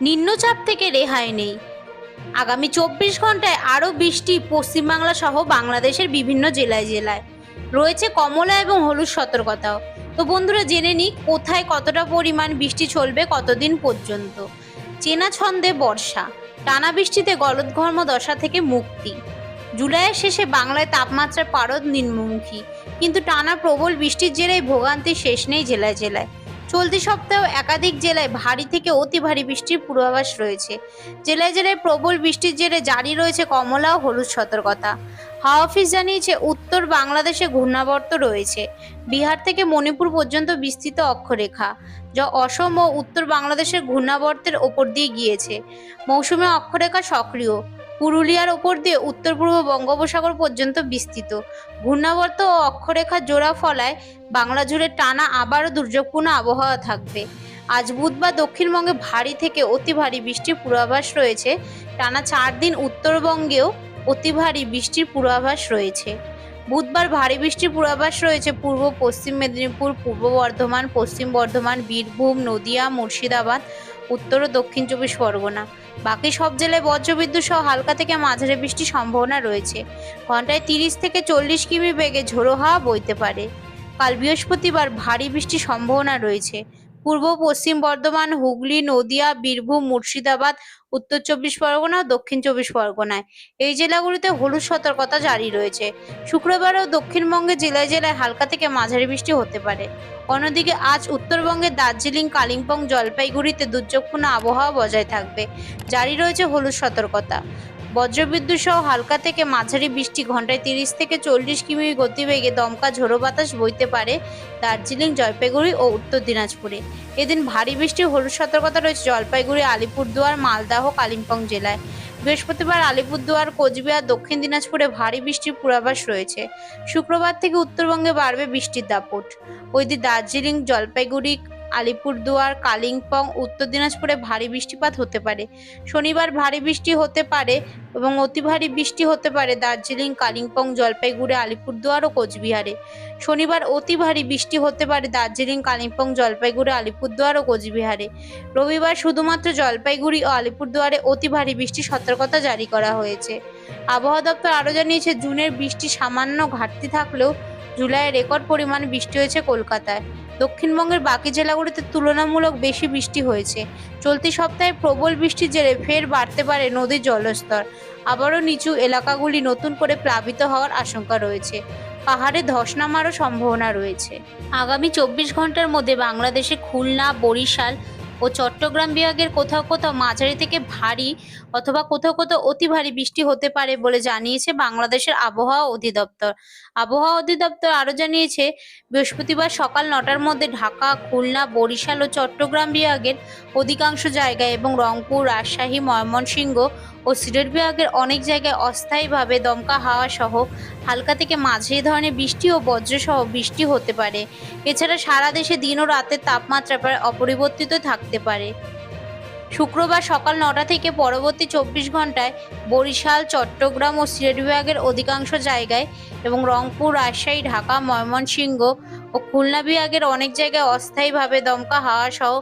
নিম্নচাপ থেকে রেহাই নেই। আগামী চব্বিশ ঘন্টায় আরও বৃষ্টি পশ্চিমবাংলা সহ বাংলাদেশের বিভিন্ন জেলায় জেলায়। রয়েছে কমলা এবং হলুদ সতর্কতাও। তো বন্ধুরা, জেনে নিই কোথায় কতটা পরিমাণ বৃষ্টি চলবে কতদিন পর্যন্ত। চেনা ছন্দে বর্ষা। টানা বৃষ্টিতে গলদঘর্ম দশা থেকে মুক্তি। জুলাইয়ের শেষে বাংলায় তাপমাত্রার পারদ নিম্নমুখী। কিন্তু টানা প্রবল বৃষ্টির জেরেই ভোগান্তি শেষ নেই জেলায় জেলায়। চলতি সপ্তাহেও একাধিক জেলায় ভারী থেকে অতি ভারী বৃষ্টির পূর্বাভাস রয়েছে। জেলায় জেলায় প্রবল বৃষ্টির জেরে জারি রয়েছে কমলা ও হলুদ সতর্কতা। হাওয়া অফিস জানিয়েছে, উত্তর বাংলাদেশে ঘূর্ণাবর্ত রয়েছে। বিহার থেকে মণিপুর পর্যন্ত বিস্তৃত অক্ষরেখা, যা অসম ও উত্তর বাংলাদেশের ঘূর্ণাবর্তের ওপর দিয়ে গিয়েছে। মৌসুমে অক্ষরেখা সক্রিয়। পুরুলিয়ার ওপর দিয়ে উত্তর পূর্ব বঙ্গোপসাগর পর্যন্ত বিস্তৃত। ঘূর্ণাবর্ত ও অক্ষরেখা জোড়া ফলায় বাংলা জুড়ে টানা আবারও দুর্যোগপূর্ণ আবহাওয়া থাকবে। আজ বুধবার দক্ষিণবঙ্গে ভারী থেকে অতি ভারী বৃষ্টির পূর্বাভাস রয়েছে। টানা চার দিন উত্তরবঙ্গেও অতি ভারী বৃষ্টির পূর্বাভাস রয়েছে। বুধবার ভারী বৃষ্টির পূর্বাভাস রয়েছে পূর্ব, পশ্চিম মেদিনীপুর, পূর্ব বর্ধমান, পশ্চিম বর্ধমান, বীরভূম, নদিয়া, মুর্শিদাবাদ উত্তর ও দক্ষিণ চব্বিশ পরগনা। বাকি সব জেলায় বজ্রবিদ্যুৎ সহ হালকা থেকে মাঝারি বৃষ্টির সম্ভাবনা রয়েছে। ঘন্টায় তিরিশ থেকে চল্লিশ কিমি বেগে ঝোড়ো হাওয়া বইতে পারে। কাল বৃহস্পতিবার ভারী বৃষ্টির সম্ভাবনা রয়েছে। পূর্ব পশ্চিম বর্ধমান, হুগলি, নদিয়া, বীরভূম, মুর্শিদাবাদ, উত্তর চব্বিশ পরগনা ও দক্ষিণ চব্বিশ পরগনায়। এই জেলাগুলিতে হলুদ সতর্কতা জারি রয়েছে। শুক্রবারও দক্ষিণবঙ্গে জেলায় জেলায় হালকা থেকে মাঝারি বৃষ্টি হতে পারে। অন্যদিকে আজ উত্তরবঙ্গের দার্জিলিং, কালিম্পং, জলপাইগুড়িতে দুর্যোগপূর্ণ আবহাওয়া বজায় থাকবে। জারি রয়েছে হলুদ সতর্কতা। বজ্রবিদ্যুৎ সহ হালকা থেকে মাঝারি বৃষ্টি, ঘন্টায় তিরিশ থেকে চল্লিশ কিমি গতিবেগে দমকা ঝোড়ো বাতাস বইতে পারে দার্জিলিং, জলপাইগুড়ি ও উত্তর দিনাজপুরে। এদিন ভারী বৃষ্টির হলুদ সতর্কতা রয়েছে জলপাইগুড়ি, আলিপুরদুয়ার মালদাহ কালিম্পং জেলায়। বৃহস্পতিবার আলিপুরদুয়ার, কোচবিহার, দক্ষিণ দিনাজপুরে ভারী বৃষ্টির পূর্বাভাস রয়েছে। শুক্রবার থেকে উত্তরবঙ্গে বাড়বে বৃষ্টির দাপট। ওই দিন দার্জিলিং, জলপাইগুড়ি আলিপুরদুয়ার, কালিম্পং, উত্তর দিনাজপুরে ভারী বৃষ্টিপাত হতে পারে। শনিবার ভারী বৃষ্টি হতে পারে এবং অতি ভারী বৃষ্টি হতে পারে দার্জিলিং, কালিম্পং, জলপাইগুড়ি, আলিপুরদুয়ার ও কোচবিহারে। শনিবার অতি ভারী বৃষ্টি হতে পারে দার্জিলিং, কালিম্পং, জলপাইগুড়ি, আলিপুরদুয়ার ও কোচবিহারে। রবিবার শুধুমাত্র জলপাইগুড়ি ও আলিপুরদুয়ারে অতি ভারী বৃষ্টির সতর্কতা জারি করা হয়েছে। আবহাওয়া দপ্তর আরও জানিয়েছে, জুনের বৃষ্টি সামান্য ঘাটতি থাকলেও জুলাইয়ে রেকর্ড পরিমাণ বৃষ্টি হয়েছে কলকাতায়। দক্ষিণবঙ্গের বাকি জেলাগুলিতে তুলনামূলক বেশি বৃষ্টি হয়েছে। চলতি সপ্তাহে প্রবল বৃষ্টির জেরে ফের বাড়তে পারে নদীর জলস্তর। আবারও নিচু এলাকাগুলি নতুন করে প্লাবিত হওয়ার আশঙ্কা রয়েছে। পাহাড়ে ধস নামারও সম্ভাবনা রয়েছে। আগামী চব্বিশ ঘণ্টার মধ্যে বাংলাদেশে খুলনা, বরিশাল ও চট্টগ্রাম বিভাগের কোথাও কোথাও মাঝারি থেকে ভারী অথবা কোথাও কোথাও অতি ভারী বৃষ্টি হতে পারে বলে জানিয়েছে বাংলাদেশের আবহাওয়া অধিদপ্তর। আবহাওয়া অধিদপ্তর আরও জানিয়েছে, বৃহস্পতিবার সকাল নটার মধ্যে ঢাকা, খুলনা, বরিশাল ও চট্টগ্রাম বিভাগের অধিকাংশ জায়গায় এবং রংপুর, রাজশাহী, ময়মনসিংহ ও সিলেট বিভাগের অনেক জায়গায় অস্থায়ীভাবে দমকা হাওয়া সহ হালকা থেকে মাঝারি ধরনের বৃষ্টি ও বজ্রসহ বৃষ্টি হতে পারে। এছাড়া সারা দেশে দিন ও রাতের তাপমাত্রা প্রায় অপরিবর্তিত থাকতে পারে। শুক্রবার সকাল নটা থেকে পরবর্তী চব্বিশ ঘন্টায় বরিশাল, চট্টগ্রাম ও সিলেট বিভাগের অধিকাংশ জায়গায় এবং রংপুর, রাজশাহী, ঢাকা, ময়মনসিংহ ও খুলনা বিভাগের অনেক জায়গায় অস্থায়ীভাবে দমকা হাওয়া সহ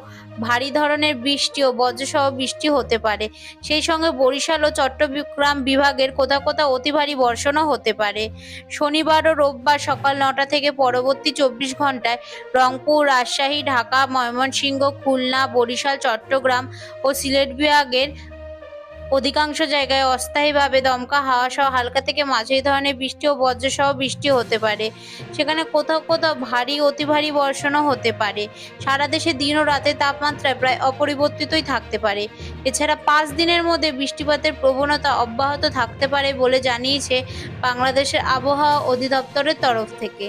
ভারী ধরনের বৃষ্টি ও বজ্রসহ বৃষ্টি হতে পারে। সেই সঙ্গে বরিশাল ও চট্টগ্রাম বিভাগের কোথাও কোথাও অতি ভারী বর্ষণও হতে পারে। শনিবার ও রোববার সকাল নটা থেকে পরবর্তী চব্বিশ ঘন্টায় রংপুর, রাজশাহী, ঢাকা, ময়মনসিংহ, খুলনা, বরিশাল, চট্টগ্রাম ও সিলেট বিভাগের অধিকাংশ জায়গায় অস্থায়ীভাবে দমকা হাওয়া সহ হালকা থেকে মাঝারি ধরনের বৃষ্টি ও বজ্রসহ বৃষ্টি হতে পারে। সেখানে কোথাও কোথাও ভারী, অতি ভারী বর্ষণও হতে পারে। সারা দেশে দিন ও রাতের তাপমাত্রা প্রায় অপরিবর্তিতই থাকতে পারে। এছাড়া পাঁচ দিনের মধ্যে বৃষ্টিপাতের প্রবণতা অব্যাহত থাকতে পারে বলে জানিয়েছে বাংলাদেশের আবহাওয়া অধিদপ্তরের তরফ থেকে।